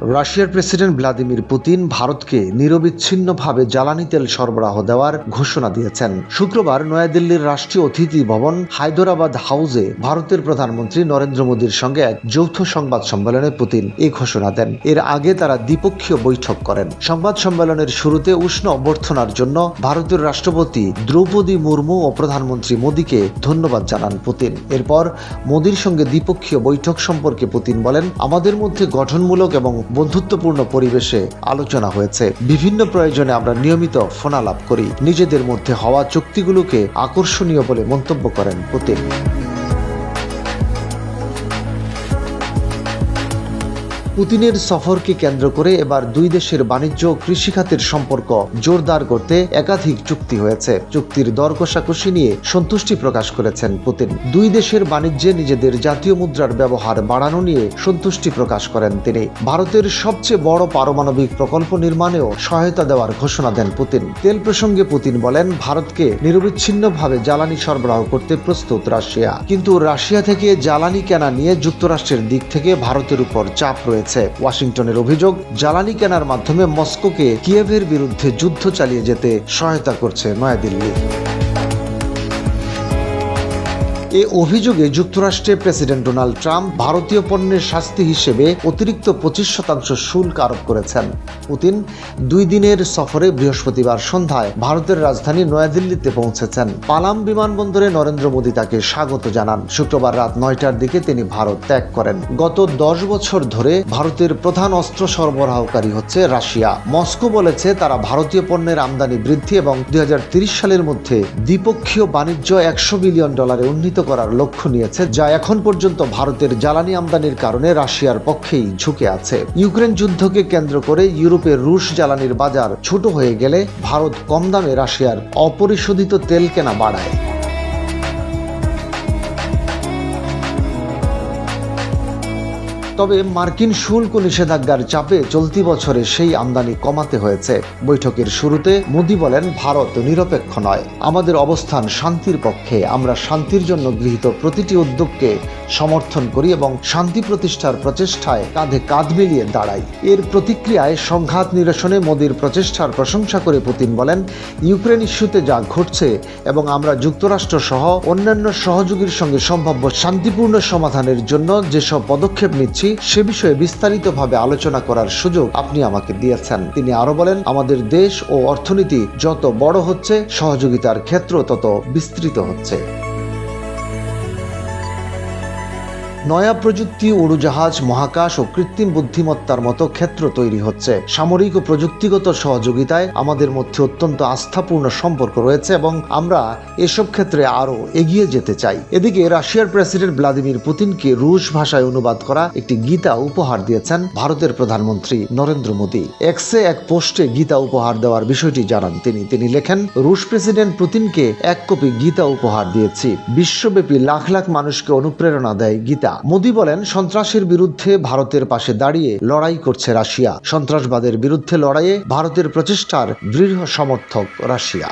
রাশিয়ার president Vladimir Putin ভারতকে নিরবিচ্ছিন্নভাবে জ্বালানি তেল সরবরাহ দেওয়ার ঘোষণা দিয়েছেন। শুক্রবার নয়াদিল্লির রাষ্ট্রীয় অতিথি ভবন হায়দরাবাদ হাউসে ভারতের প্রধানমন্ত্রী নরেন্দ্র মোদীর সঙ্গে এক যৌথ সংবাদ সম্মেলনে পুতিন এই ঘোষণা দেন। এর আগে তারা দ্বিপক্ষীয় বৈঠক করেন। সংবাদ সম্মেলনের শুরুতে উষ্ণ অভ্যর্থনার জন্য ভারতের রাষ্ট্রপতি দ্রৌপদী মুর্মু ও প্রধানমন্ত্রী মোদীকে ধন্যবাদ জানান পুতিন। এরপর মোদীর সঙ্গে দ্বিপক্ষীয় বৈঠক সম্পর্কে পুতিন বলেন, আমাদের মধ্যে গঠনমূলক এবং বন্ধুত্বপূর্ণ পরিবেশে আলোচনা হয়েছে। বিভিন্ন প্রয়োজনে আমরা নিয়মিত ফোনালাপ করি। নিজেদের মধ্যে হওয়া চুক্তিগুলোকে আকর্ষণীয় বলে মন্তব্য করেন পুতিন। পুতিনের সফরকে কেন্দ্র করে এবার দুই দেশের বাণিজ্য ও কৃষিখাতের সম্পর্ক জোরদার করতে একাধিক চুক্তি হয়েছে। চুক্তির দর কষাকষি নিয়ে সন্তুষ্টি প্রকাশ করেছেন পুতিন। দুই দেশের বাণিজ্যে নিজেদের জাতীয় মুদ্রার ব্যবহার বাড়ানো নিয়ে সন্তুষ্টি প্রকাশ করেন তিনি। ভারতের সবচেয়ে বড় পারমাণবিক প্রকল্প নির্মাণেও সহায়তা দেওয়ার ঘোষণা দেন পুতিন। তেল প্রসঙ্গে পুতিন বলেন, ভারতকে নিরবিচ্ছিন্নভাবে জ্বালানি সরবরাহ করতে প্রস্তুত রাশিয়া। কিন্তু রাশিয়া থেকে জ্বালানি কেনা নিয়ে যুক্তরাষ্ট্রের দিক থেকে ভারতের উপর চাপ রয়েছে। ওয়াশিংটনের অভিযোগ জ্বালানি কেনার মাধ্যমে মস্কোকে কিয়েভের বিরুদ্ধে যুদ্ধ চালিয়ে যেতে সহায়তা করছে নয়াদিল্লি। এ অভিযোগে যুক্তরাষ্ট্রে প্রেসিডেন্ট ডোনাল্ড ট্রাম্প ভারতীয় পণ্যের শাস্তি হিসেবে অতিরিক্ত পঁচিশ শতাংশ শুল্ক আরোপ করেছেন। পুতিন দুই দিনের সফরে বৃহস্পতিবার সন্ধ্যায় ভারতের রাজধানী নয়াদিল্লিতে পৌঁছেছেন। পালাম বিমানবন্দরে নরেন্দ্র মোদী তাকে স্বাগত জানান। শুক্রবার রাত নয়টার দিকে তিনি ভারত ত্যাগ করেন। গত দশ বছর ধরে ভারতের প্রধান অস্ত্র সরবরাহকারী হচ্ছে রাশিয়া। মস্কো বলেছে তারা ভারতীয় পণ্যের আমদানি বৃদ্ধি এবং দুই সালের মধ্যে দ্বিপক্ষীয় বাণিজ্য একশো বিলিয়ন ডলারে উন্নীত করার লক্ষ্য নিয়েছে, যা এখন পর্যন্ত ভারতের জ্বালানি আমদানির কারণে রাশিয়ার পক্ষেই ঝুঁকে আছে। ইউক্রেন যুদ্ধকে কেন্দ্র করে ইউরোপের রুশ জ্বালানির বাজার ছোট হয়ে গেলে ভারত কম দামে রাশিয়ার অপরিশোধিত তেল কেনা বাড়ায়। তবে মার্কিন শুল্ক নিষেধাজ্ঞার চাপে চলতি বছরে সেই আমদানি কমাতে হয়েছে। বৈঠকের শুরুতে মোদি বলেন, ভারত নিরপেক্ষ নয়। আমাদের অবস্থান শান্তির পক্ষে। আমরা শান্তির জন্য গৃহীত প্রতিটি উদ্যোগকে সমর্থন করি এবং শান্তি প্রতিষ্ঠার প্রচেষ্টায় কাঁধে কাঁধ মিলিয়ে দাঁড়াই। এর প্রতিক্রিয়ায় সংঘাত নিরসনে মোদীর প্রচেষ্টার প্রশংসা করে পুতিন বলেন, ইউক্রেন ইস্যুতে যা ঘটছে এবং আমরা যুক্তরাষ্ট্র সহ অন্যান্য সহযোগীর সঙ্গে সম্ভাব্য শান্তিপূর্ণ সমাধানের জন্য যেসব পদক্ষেপ নিচ্ছি সে বিষয়ে বিস্তারিতভাবে আলোচনা করার সুযোগ আপনি আমাকে দিয়েছেন। তিনি আরও বলেন, আমাদের দেশ ও অর্থনীতি যত বড় হচ্ছে, সহযোগিতার ক্ষেত্র তত বিস্তৃত হচ্ছে। নয়া প্রযুক্তি, উড়োজাহাজ, মহাকাশ ও কৃত্রিম বুদ্ধিমত্তার মতো ক্ষেত্র তৈরি হচ্ছে। সামরিক ও প্রযুক্তিগত সহযোগিতায় আমাদের মধ্যে অত্যন্ত আস্থাপূর্ণ সম্পর্ক রয়েছে এবং আমরা এসব ক্ষেত্রে আরও এগিয়ে যেতে চাই। এদিকে রাশিয়ার প্রেসিডেন্ট ভ্লাদিমির পুতিনকে রুশ ভাষায় অনুবাদ করা একটি গীতা উপহার দিয়েছেন ভারতের প্রধানমন্ত্রী নরেন্দ্র মোদী। এক্সে এক পোস্টে গীতা উপহার দেওয়ার বিষয়টি জানান তিনি। তিনি লেখেন, রুশ প্রেসিডেন্ট পুতিনকে এক কপি গীতা উপহার দিয়েছি। বিশ্বব্যাপী লাখ লাখ মানুষকে অনুপ্রেরণা দেয় গীতা মোদী বলেন, সন্ত্রাসের বিরুদ্ধে ভারতের পাশে দাঁড়িয়ে লড়াই করছে রাশিয়া। সন্ত্রাসবাদের বিরুদ্ধে লড়াইয়ে ভারতের প্রচেষ্টার দৃঢ় সমর্থক রাশিয়া।